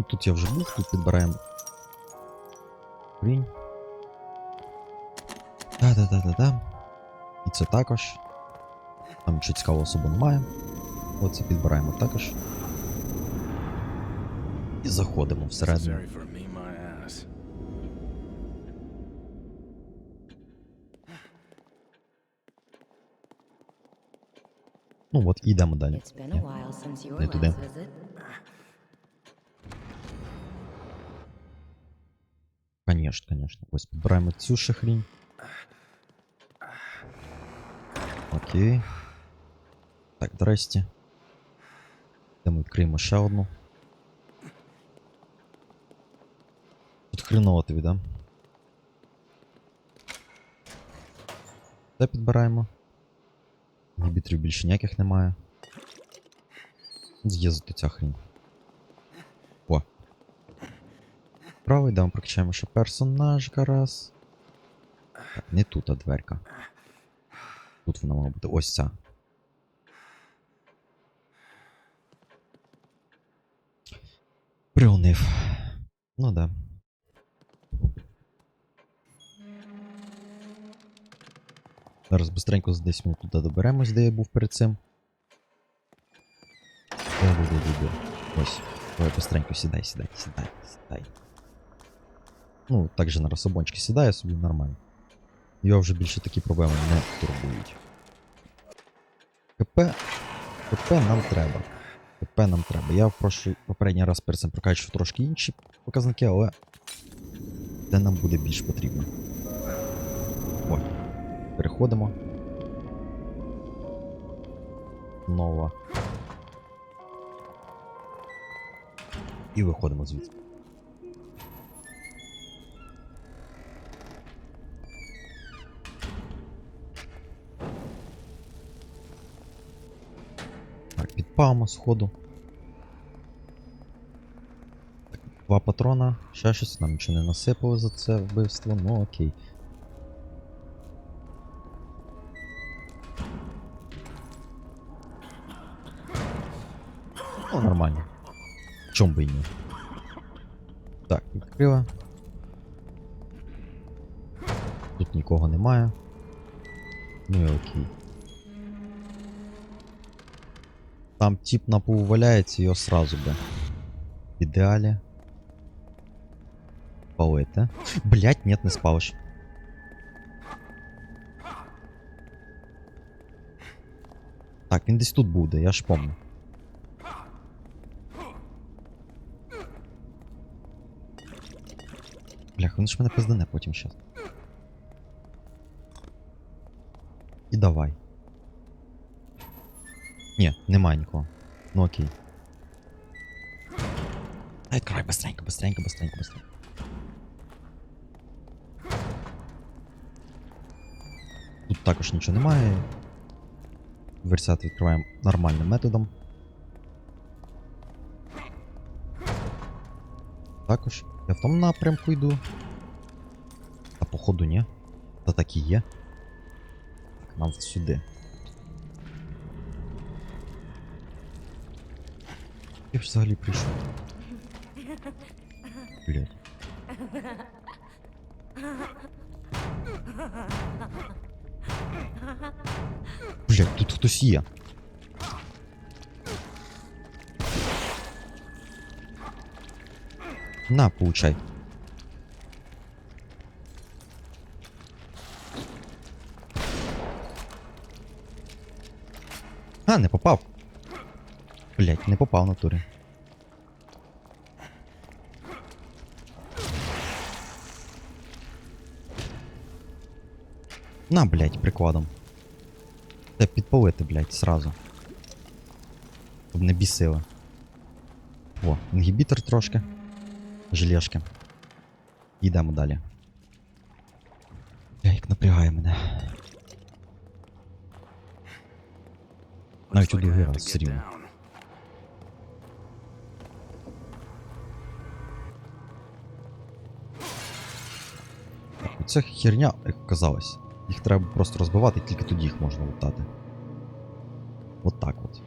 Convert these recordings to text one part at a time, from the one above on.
Ну, тут я вже був, тут підбираємо. Хрінь. Та-та-та-та-та. І це також. Там нічого цікавого особо немає. Оце підбираємо також. І заходимо всередину. Ну от, і йдемо далі. Не туди. Конечно, конечно. Ось підбираємо цю ще хрінь. Окей. Так, здрасте. Де ми відкриємо ще одну. Тут хреново тобі, да? Це підбираємо. Інгібіторів більше ніяких немає. З'їздити ця хрінь. Право йдемо, прокачаємо ще персонажка раз. Так, не тут, а дверка. Тут вона має бути. Ось ця. Приунив. Ну да. Зараз быстренько 10 минут туди доберемось, де я був перед цим. Де-де-де-де-де. Ось. Давай быстренько сідай, сідай, сідай, сідай. Ну, так же на розсобончики сідає собі нормально. Його вже більше такі проблеми не турбують. КП. КП нам треба. КП нам треба. Я в прошлий, попередній раз перед цим прокачував трошки інші показники, але це нам буде більш потрібно. О, переходимо. Нова. І виходимо звідси. Підпалимо сходу. Два патрона, ще щось, нам нічого не насипали за це вбивство, ну окей. Ну, нормально. Чом би і ні. Так, відкрила. Тут нікого немає. Ну і окей. Там тип на полу валяється, його сразу би. В ідеалі. Палити. Блять, нет, не спалиш. Так, він десь тут буде, я ж помню. Блях, він ж мене пиздане потім щас. І давай. Ні, немає нікого. Ну окей. Відкривай быстренько, быстренько, быстренько, быстренько. Тут також нічого немає. Версіат відкриваємо нормальним методом. Також. Я в тому напрямку йду. А походу ні. Та так і є. Так, нам сюди. Взагалі прийшов. Блять. Блять, тут хтось є. На, получай. А, не попав. Блять, не попав в натурі. На, блять, прикладом. Та підпалити, блять, сразу. Щоб не бісили. О, інгібітор трошки. Желешки. Йдемо далі. Бля, як напрягає мене. Навіть у Looks like I другий have раз to все get рівно. down. Це херня, як казалось. Їх треба просто розбивати, тільки тоді їх можна лутати. От так от.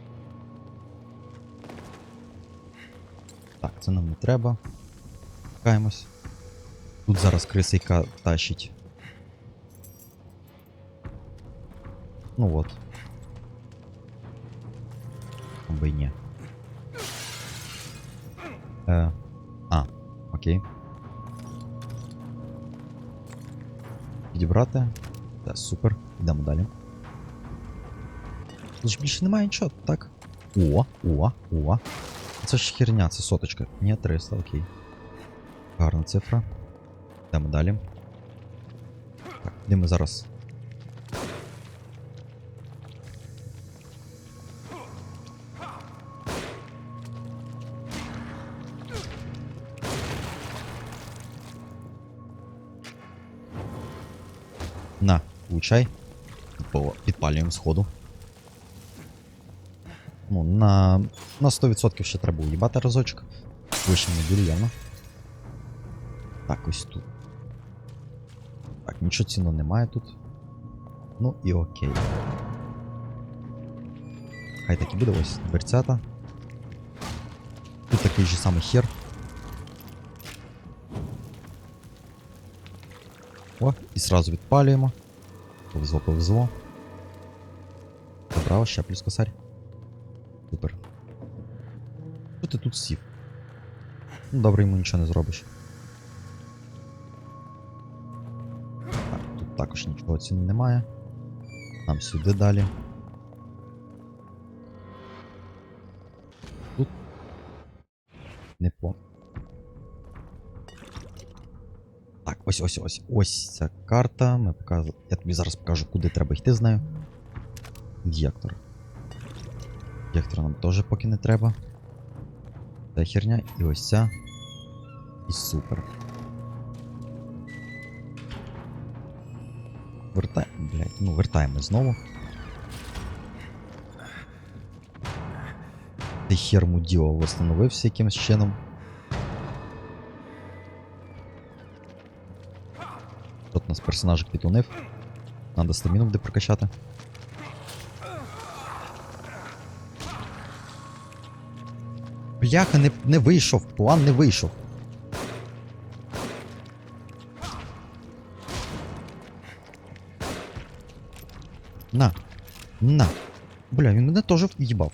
Так, це нам не треба. Чекаємось. Тут зараз крисейка тащить. Ну от. Або й ні. Е, а, окей. Підібрати. Та, супер. Йдемо далі. Тут ж більше немає нічого, так? О, о, о. Це ж херня, це соточка. Ні, 300, окей. Гарна цифра. Йдемо далі. Так, де ми зараз? На, Получай. Підпалюємо сходу. Ну, на, на 100% ще треба уїбати разочок. Вище модуль явно. Так, ось тут. Так, нічого цінного немає тут. Ну і окей. Хай так і буде, ось дверцята. Тут такий же самий хер. О, і сразу відпалюємо. Повезло, повезло. Добраво, ще плюс косарь. Супер. Що ти тут сів? Ну, добре, йому нічого не зробиш. Так, тут також нічого цінного немає. Нам сюди далі. Тут. Не по. Ось ось ось. Ось ця карта. Ми покажу. Я тобі зараз покажу, куди треба йти з нею. Ін'єктор нам теж поки не треба. Ця херня і ось ця. І супер. Вертай... Блять, ну вертаємо знову. Цей хер Мудіо восстановився якимось чином. Персонажик підтунив. Надо стаміну буде прокачати. Бляха, не, не вийшов, план не вийшов. На. На. Бля, він мене теж в'їбав.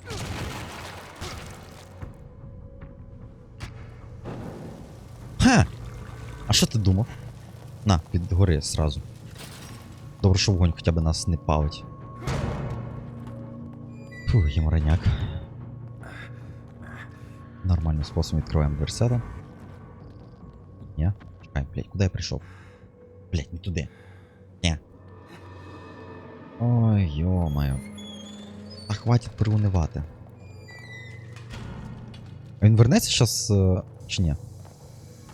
Ха! А що ти думав? На, під гори сразу. Добре, що вогонь хоча б нас не палить. Фу, ямраняк. Нормальним способом відкриваємо дверцята. Ні. Чекай, блядь, куди я прийшов? Блядь, не туди. Ні. Ой, йомаю. А хватить приунивати. А він вернеться зараз е, чи ні?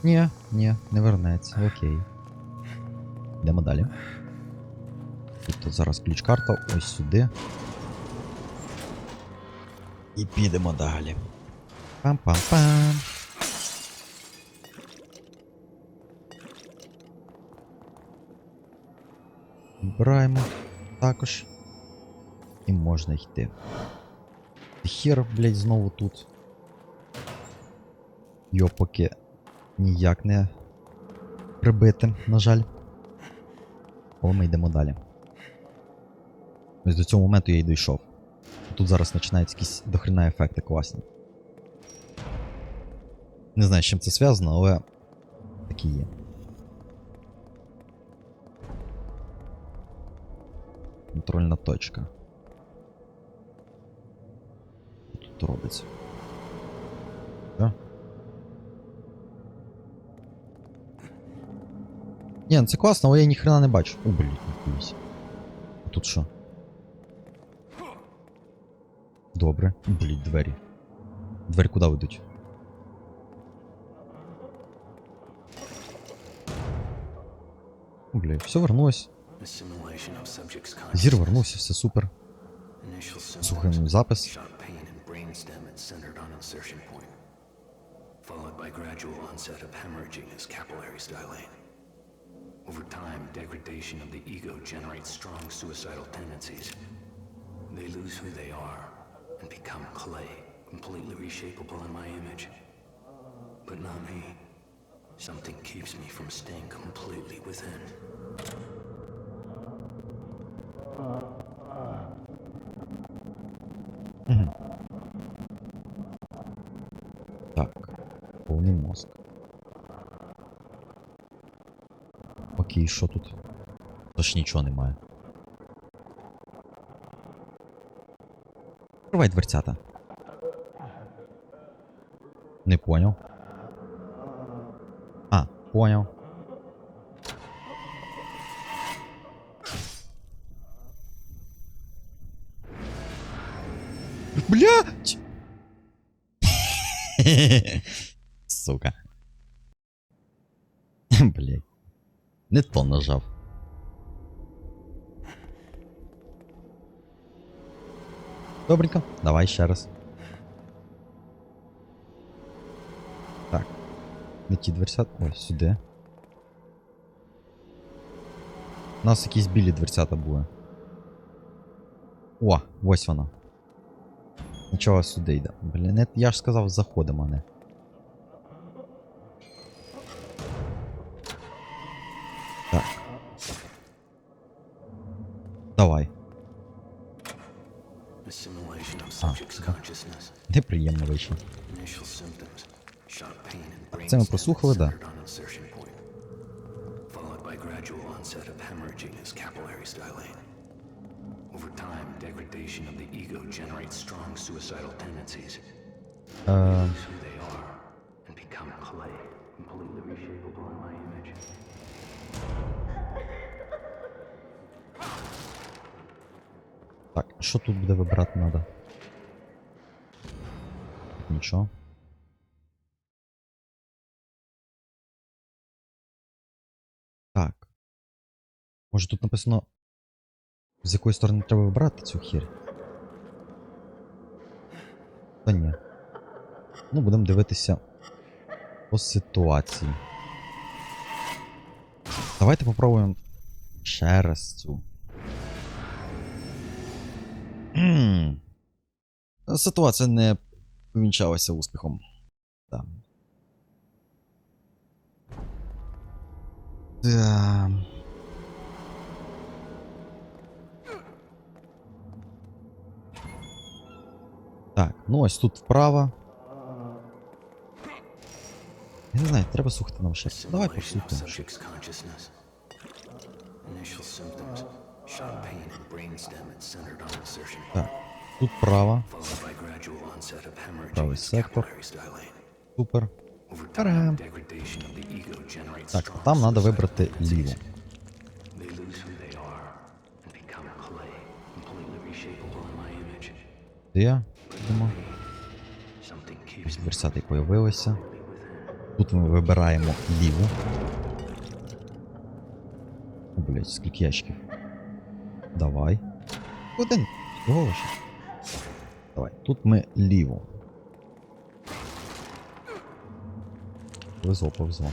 Ні, ні, не вернеться, окей. Йдемо далі. Тут зараз ключ-карта, ось сюди. І підемо далі. Пам-пам-пам. Вибираємо також. І можна йти. Хер, блядь, знову тут. Його поки ніяк не прибити, на жаль. Але ми йдемо далі. Ось до цього моменту я й дійшов. Тут зараз починаються якісь дохрена ефекти класні. Не знаю, з чим це зв'язано, але такі є. Контрольна точка. Що тут робиться? Що? Ні, ну це класно, але я ніхрена не бачу. О, блін, ніхуюсь. Тут що? Добре. Блін, двері. Двері куди ведуть? Бля, все вернулось. Зір вернувся, все супер. Слухаємо запис. Followed by gradual onset of hemorrhaging as capillaries dilate. Over time, degradation of the ego generates strong suicidal tendencies. They lose who they are and become clay, completely reshapeable in my image. But not me. Something keeps me from staying completely within. Так. Повний мозк. Окей, що тут? Тож нічого немає. Відкривай дверцята. Не поняв. А, поняв. Блять! Сука. Не то нажав. Добренько, давай ще раз. Так. Не ті дверцята. Ой, сюди. У нас якісь білі дверцята були. О, ось вона. Нічого сюди йде. Блін, я ж сказав, заходимо, а не. And become clay, completely reshapable in my image. так, що тут буде вибирати треба? Нічого. Так. Може тут написано. З якої сторони треба вибрати цю хір? Та ні. Ну, будемо дивитися по ситуації. Давайте попробуємо ще раз цю. Ситуація не увінчалася успіхом. Так. Да. Так, ну ось тут вправо. Я не знаю, треба слухати нам ще. Давай послухаємо. Так, тут hemorrhaging Правий сектор. Супер. Так, strong там треба вибрати image. Де? Появилися. completely within. Тут ми вибираємо ліву. Блять, скільки ящиків. Давай. Один. Всього лише. Давай. Тут ми ліву. Повезло, повезло.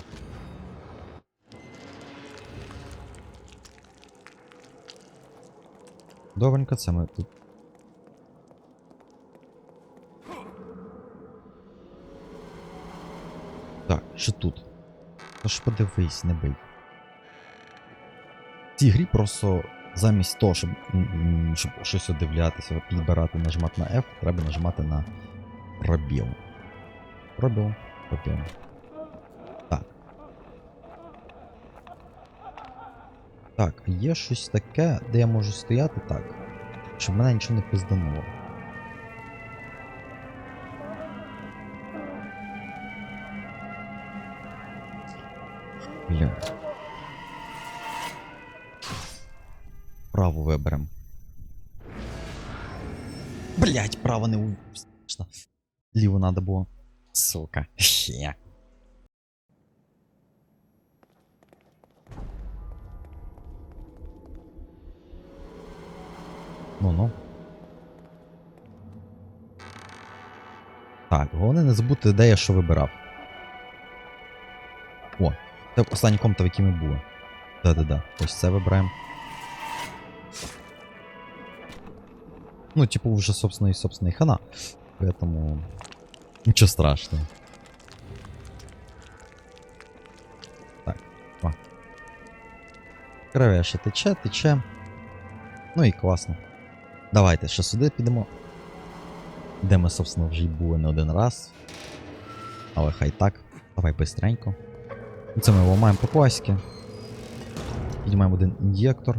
Добренько, це ми тут. Так, що тут? Та ж подивись, не бий. В цій грі просто замість того, щоб, щоб щось одивлятися, підбирати, нажимати на F, треба нажимати на пробіл. Пробіл, пробіл. Так. Так, є щось таке, де я можу стояти так, щоб мене нічого не пиздануло. Блін. Право не у. Ліво надо було. Сука. Хе. Ну-ну. Так, головне не забути, де я що вибирав. О, це останній комната, в якій ми були. Да-да-да. Ось це вибираємо. Ну, типа, уже, собственно, и, собственно, хана. Поэтому... Ничего страшного. Так, о. Кривеш, тече, тече. Ну і класно. Давайте ще сюди підемо. Де ми, собственно, вже й були не один раз. Але хай так. Давай бистренько. Це ми його маємо по класіки. Піднімаємо один ін'єктор.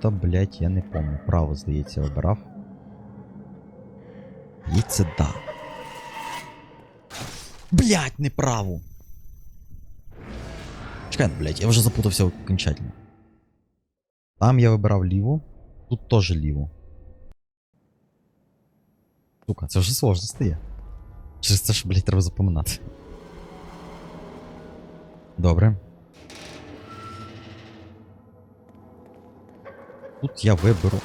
Та, блять, я не помню. Право, здається, обирав. І це да. Блять, не право. Чекай, блять, я вже запутався окончательно. Там я вибирав ліву, тут теж ліву. Сука, це вже сложно стає. Через це ж, блять, треба запоминати. Добре. Тут я виберу.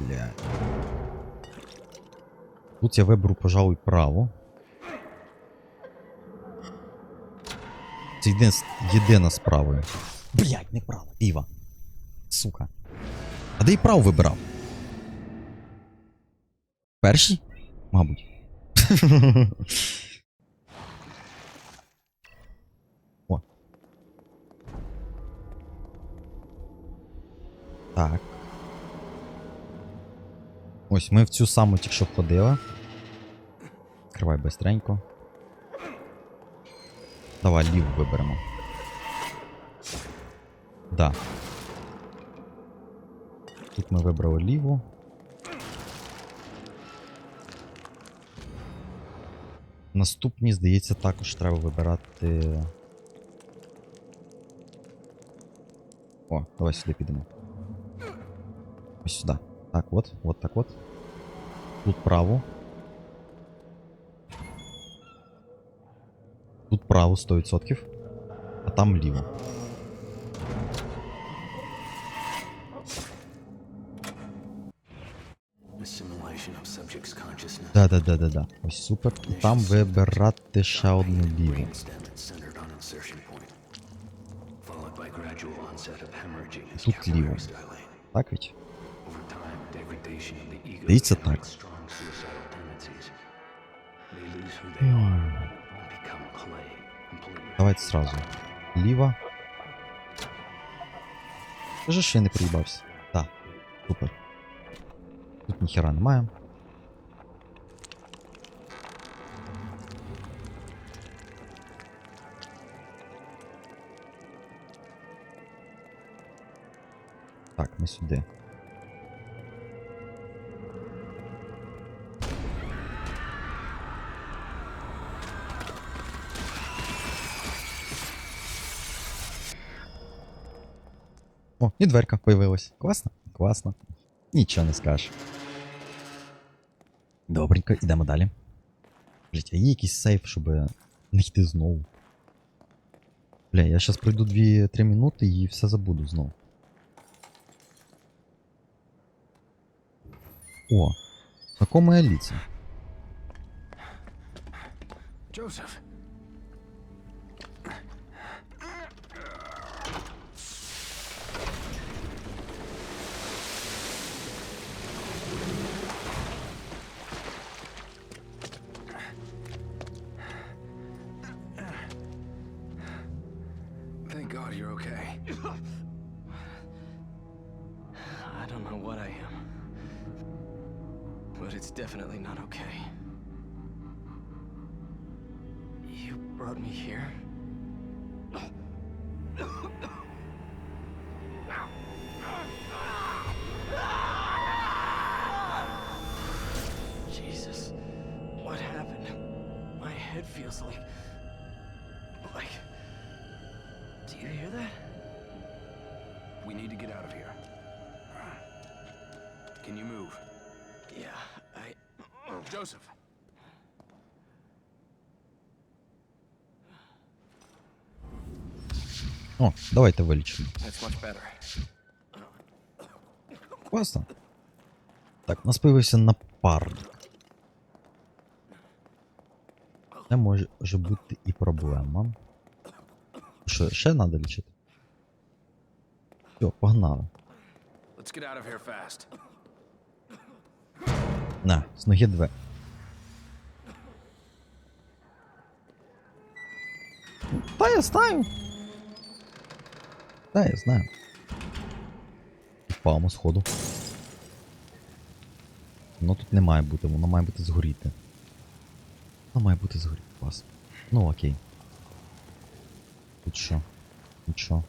Блядь. Тут я виберу, пожалуй, право. Це єдина, єдина з правою. Блять, не право. Ліва. Сука. А де і право вибирав? Перший? Мабуть. О. Так. Ось ми в цю саму тільки що ходили. Відкривай бистренько. Давай ліву виберемо. Да. Тут ми вибрали ліву. Наступні, здається, також треба вибирати. О, давай сюди підемо. Ось сюди. Так, от, от так от. Тут право. Тут право 100%. А там ліво. Assimilation of subject's consciousness. Да-да-да-да-да. Ось супер. І там вибирати ще одну ліву. Brainstem is centered on insertion point, followed by gradual onset of hemorrhaging as Тут capillaries ліво. dilate. Так ведь? Здається, так. Давайте сразу. Ліва. Скажи, що я не проїбався. Так, супер. Тут ніхера немає. Так, ми сюди. О, і дверка появилась. Класно? Класно. Нічого не скажеш. Добренько, ідемо далі. Блять, а є якийсь сейф, щоб не йти знову. Бля, я зараз пройду 2-3 минути і все забуду знову. О, знакомая лица. Joseph. I don't know what I am. But it's definitely not okay. You brought me here? О, давайте вилічимо. Much. Класно. Так, у нас появився напарник. Це може бути і проблема. Що, ще треба лічити? Все, погнали. На, з ноги две. Та я знаю. Та, я знаю. Впамо сходу. Воно тут не має бути, воно має бути згоріти. Воно має бути згоріти, клас. Ну окей. Тут що? Тут що?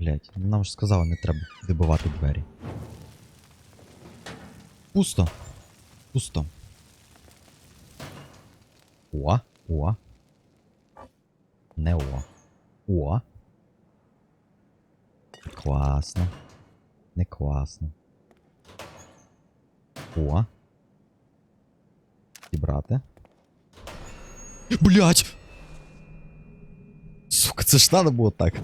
Блять, нам ж сказали, не треба вибивати двері. Пусто. Пусто. О, о. Не о. О. Класно. Не класно. О. Зібрати. Блять! Сука, це ж надо було так.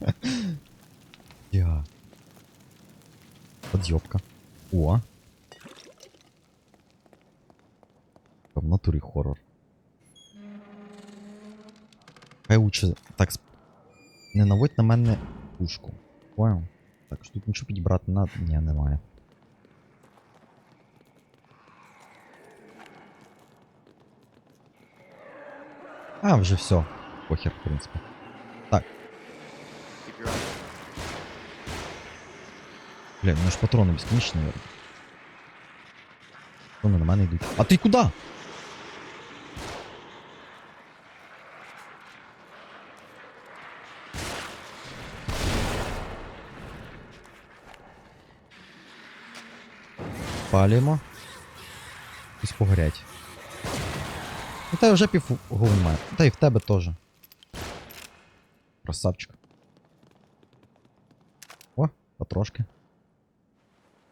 Я. Подъебка. О. В натурі хоррор. Хай лучше так не наводь на мене пушку. Понял? Так, що тут нічого підібрати не надо. Ні, немає. А, вже все. Похер, в принципі. Так. Keep your eye. Бля, ну ж патрони безконечні, наверное. Вони на мене йдуть. А ти куди? Палимо. Ось погорять. Ну та вже пів немає. Та й в тебе теж. Красавчик. О, потрошки.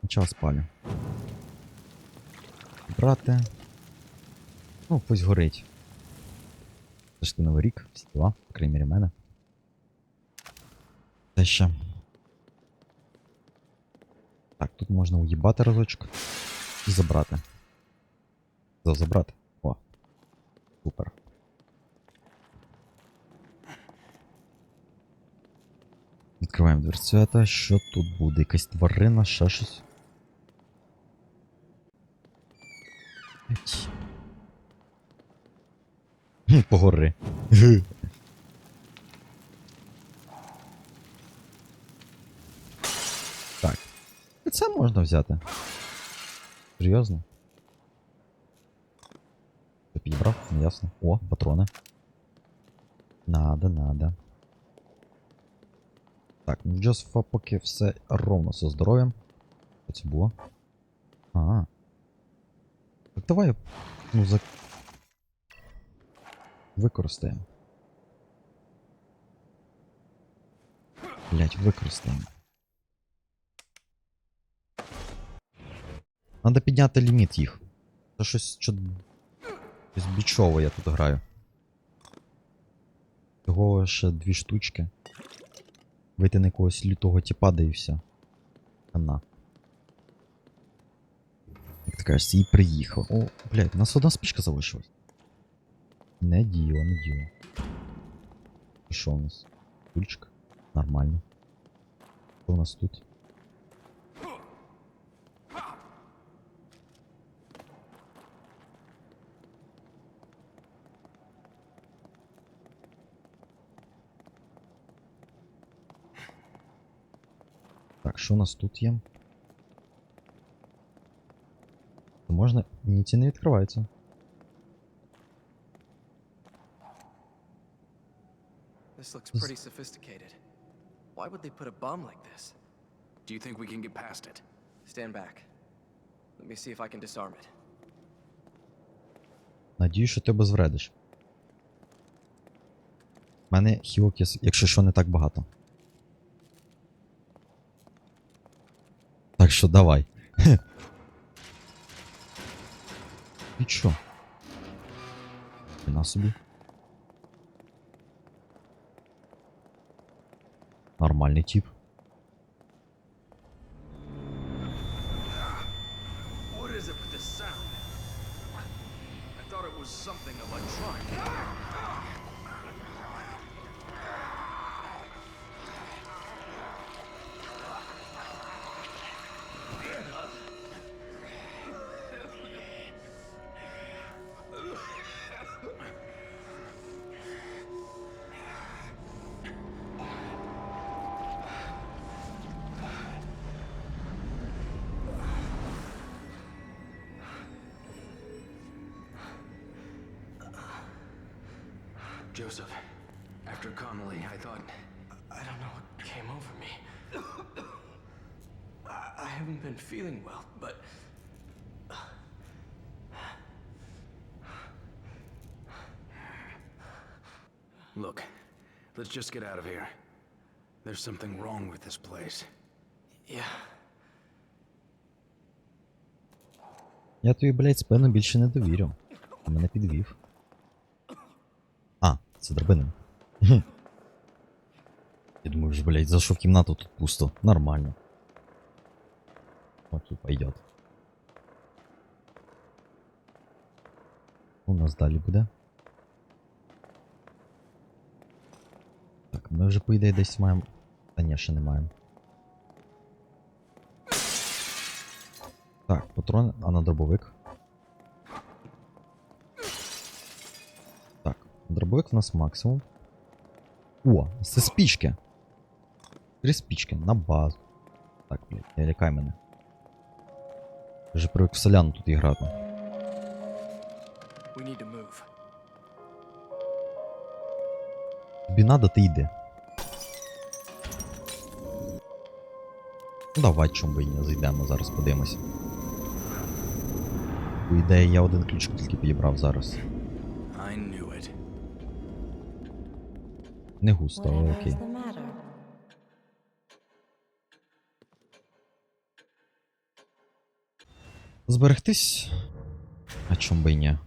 Почав спалю. Брати. Ну, пусть горить. Це ж ти новий рік, всі діла, по крайній мірі, мене. Те ще. Так, тут можна уїбати разочок і забрати. За забрати. О. Супер. Відкриваємо дверцята. Що тут буде? Якась тварина, ще щось. Погори. так. Це можна взяти. Серйозно? Ти підібрав? Не ясно. О, патрони. Надо, надо. Так, ну в Джозефа поки все ровно зі здоров'ям. Що це було? А. Так давай. Ну, за... Використаємо. Блять, використаємо. Надо підняти ліміт їх. Це щось що... Щось бічово я тут граю. Всього ще дві штучки. Вийти на якогось лютого тіпа, да і все. Хана. Як ти кажеш, і приїхав. О, блядь, у нас одна спічка залишилась. Не діло, не діло. Що у нас? Кульчик? Нормально. Що у нас тут? Так, що у нас тут є? Можна. Ні, ці не відкриваються. This looks pretty sophisticated. Why would they put a bomb like this? Do you think we can get past it? Stand back. Let me see if I can disarm it. Надію, що ти обезвредиш. У мене хілок, якщо що, не так багато. Так що давай. І що? На собі. Нормальний тип. Joseph, after Connolly, I thought. I don't know what came over me. I, I haven't been feeling well, but. Look, let's just get out of here. There's something wrong with this place. Yeah. Я тобі, блядь, спину більше не довірю. Ти мене підвів. А, це драбина. Хм. Я думаю, вже, блядь, зайшов в кімнату, тут пусто. Нормально. Окей, пойдет. У нас далі буде. Так, ми вже, по ідеї, десь маємо. Та ні, ще не маємо. Так, патрони, а на дробовик. Дробовик в нас максимум. О, це спічки. Три спічки на базу. Так, блядь, не лякай мене. Я вже привик в соляну тут грати. Тобі надо, ти йди. Ну давай, чому би не зайдемо, зараз подивимось. По ідеї, я один ключ тільки підібрав зараз. Не густо, але окей. Зберегтись? А чому би і ні?